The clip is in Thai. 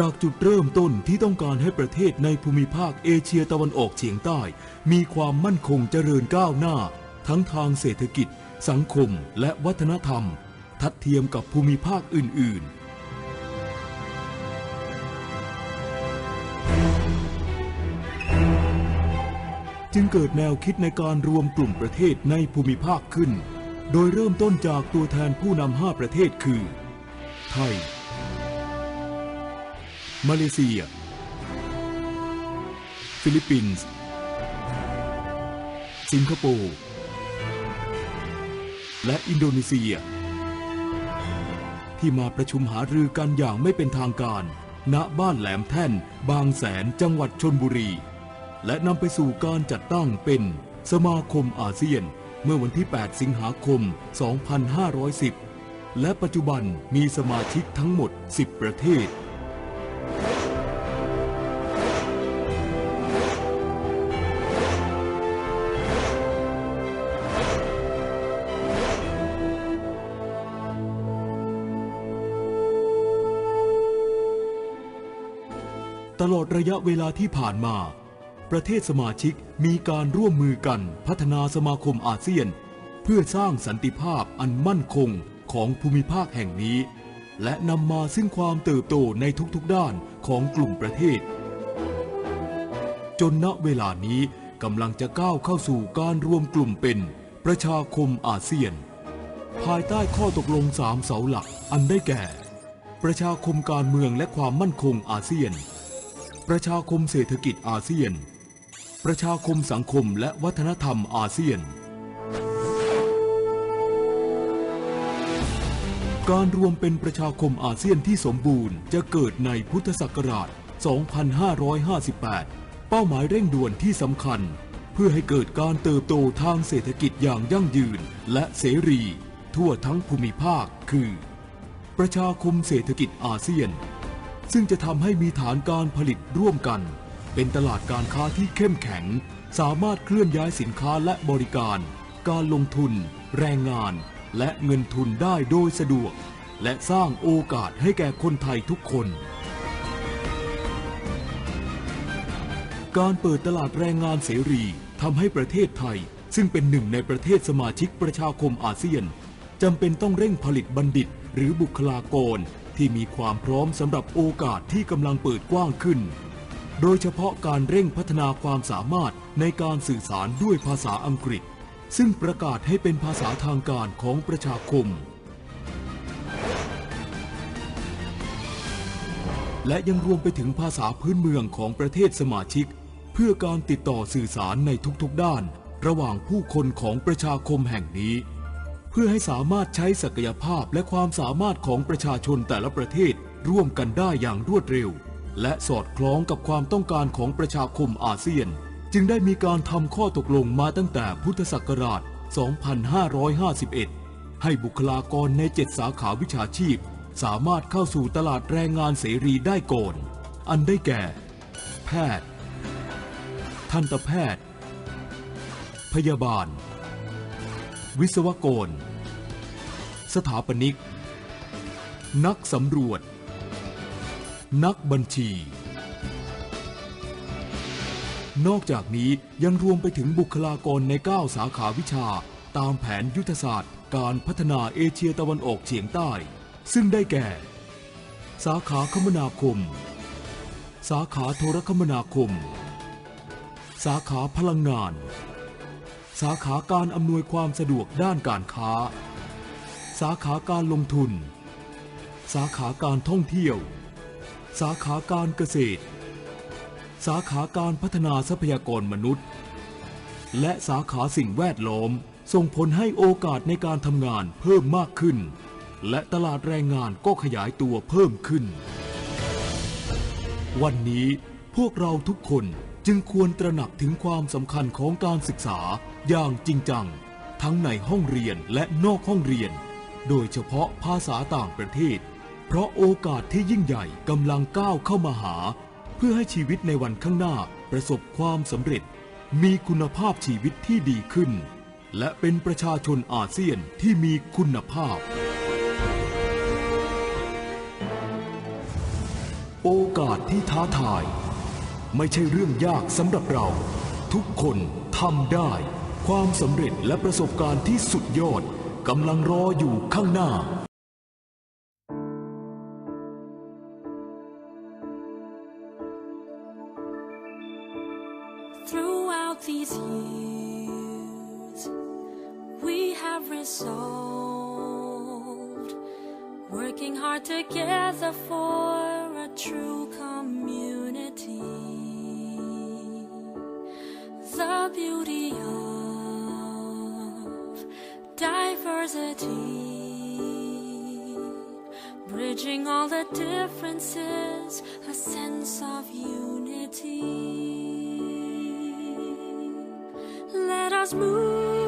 จากจุดเริ่มต้นที่ต้องการให้ประเทศในภูมิภาคเอเชียตะวันออกเฉียงใต้ มีความมั่นคงเจริญก้าวหน้า ทั้งทางเศรษฐกิจ สังคมและวัฒนธรรม ทัดเทียมกับภูมิภาคอื่น ๆจึงเกิดแนวคิดในการรวมกลุ่มประเทศในภูมิภาคขึ้น โดยเริ่มต้นจากตัวแทนผู้นำห้าประเทศคือ ไทย มาเลเซีย ฟิลิปปินส์ สิงคโปร์ และอินโดนีเซีย ที่มาประชุมหารือกันอย่างไม่เป็นทางการ ณบ้านแหลมแท่น บางแสนจังหวัดชนบุรี และนำไปสู่การจัดตั้งเป็นสมาคมอาเซียนเมื่อวันที่ 8 สิงหาคม 2510 และปัจจุบันมีสมาชิกทั้งหมด 10 ประเทศ ตลอดระยะเวลาที่ผ่านมา ประเทศสมาชิกมีการร่วมมือกันพัฒนาสมาคมอาเซียน เพื่อสร้างสันติภาพอันมั่นคงของภูมิภาคแห่งนี้ และนำมาซึ่งความเติบโตในทุกๆด้านของกลุ่มประเทศ จนณเวลานี้กำลังจะก้าวเข้าสู่การรวมกลุ่มเป็นประชาคมอาเซียน ภายใต้ข้อตกลงสามเสาหลักอันได้แก่ ประชาคมการเมืองและความมั่นคงอาเซียน ประชาคมเศรษฐกิจอาเซียน ประชาคมสังคมและวัฒนธรรมอาเซียน การรวมเป็นประชาคมอาเซียนที่สมบูรณ์จะเกิดในพุทธศักราช 2558 เป้าหมายเร่งด่วนที่สำคัญ เพื่อให้เกิดการเติบโตทางเศรษฐกิจอย่างยั่งยืนและเสรี ทั่วทั้งภูมิภาคคือ ประชาคมเศรษฐกิจอาเซียน ซึ่งจะทำให้มีฐานการผลิตร่วมกัน เป็นตลาดการค้าที่เข้มแข็ง สามารถเคลื่อนย้ายสินค้าและบริการ การลงทุน แรงงาน และเงินทุนได้โดยสะดวก และสร้างโอกาสให้แก่คนไทยทุกคน การเปิดตลาดแรงงานเสรีทำให้ประเทศไทย ซึ่งเป็นหนึ่งในประเทศสมาชิกประชาคมอาเซียนจำเป็นต้องเร่งผลิตบัณฑิต หรือบุคลากร ที่มีความพร้อมสำหรับโอกาสที่กำลังเปิดกว้างขึ้น โดยเฉพาะการเร่งพัฒนาความสามารถในการสื่อสารด้วยภาษาอังกฤษ ซึ่งประกาศให้เป็นภาษาทางการของประชาคม และยังรวมไปถึงภาษาพื้นเมืองของประเทศสมาชิก เพื่อการติดต่อสื่อสารในทุกๆด้าน ระหว่างผู้คนของประชาคมแห่งนี้ เพื่อให้สามารถใช้ศักยภาพและความสามารถของประชาชนแต่ละประเทศ ร่วมกันได้อย่างรวดเร็ว และสอดคล้องกับความต้องการของประชาคมอาเซียน จึงได้มีการทำข้อตกลงมาตั้งแต่พุทธศักราช 2551 ให้บุคลากรใน7สาขาวิชาชีพ สามารถเข้าสู่ตลาดแรงงานเสรีได้ก่อน อันได้แก่ แพทย์ ทันตแพทย์ พยาบาล วิศวกร สถาปนิก นักสำรวจ นักบัญชี นอกจากนี้ยังรวมไปถึงบุคลากรใน 9 สาขาวิชา ตามแผนยุทธศาสตร์ การพัฒนาเอเชียตะวันออกเฉียงใต้ ซึ่งได้แก่ สาขาคมนาคม สาขาโทรคมนาคม สาขาพลังงาน สาขาการอำนวยความสะดวกด้านการค้า สาขาการลงทุน สาขาการท่องเที่ยว สาขาการเกษตร สาขาการพัฒนาทรัพยากรมนุษย์ และสาขาสิ่งแวดล้อม ส่งผลให้โอกาสในการทำงานเพิ่มมากขึ้น และตลาดแรงงานก็ขยายตัวเพิ่มขึ้น วันนี้พวกเราทุกคน จึงควรตระหนักถึงความสำคัญของการศึกษาอย่างจริงจัง ทั้งในห้องเรียนและนอกห้องเรียน โดยเฉพาะภาษาต่างประเทศ เพราะโอกาสที่ยิ่งใหญ่กำลังก้าวเข้ามาหา เพื่อให้ชีวิตในวันข้างหน้าประสบความสำเร็จ มีคุณภาพชีวิตที่ดีขึ้น และเป็นประชาชนอาเซียนที่มีคุณภาพ โอกาสที่ท้าทาย ไม่ใช่เรื่องยากสำหรับเรา ทุกคนทำได้ ความสำเร็จและประสบการณ์ที่สุดยอดกำลังรออยู่ข้างหน้า Throughout these years, we have resolved, working hard together for beauty of diversity, bridging all the differences, a sense of unity. Let us move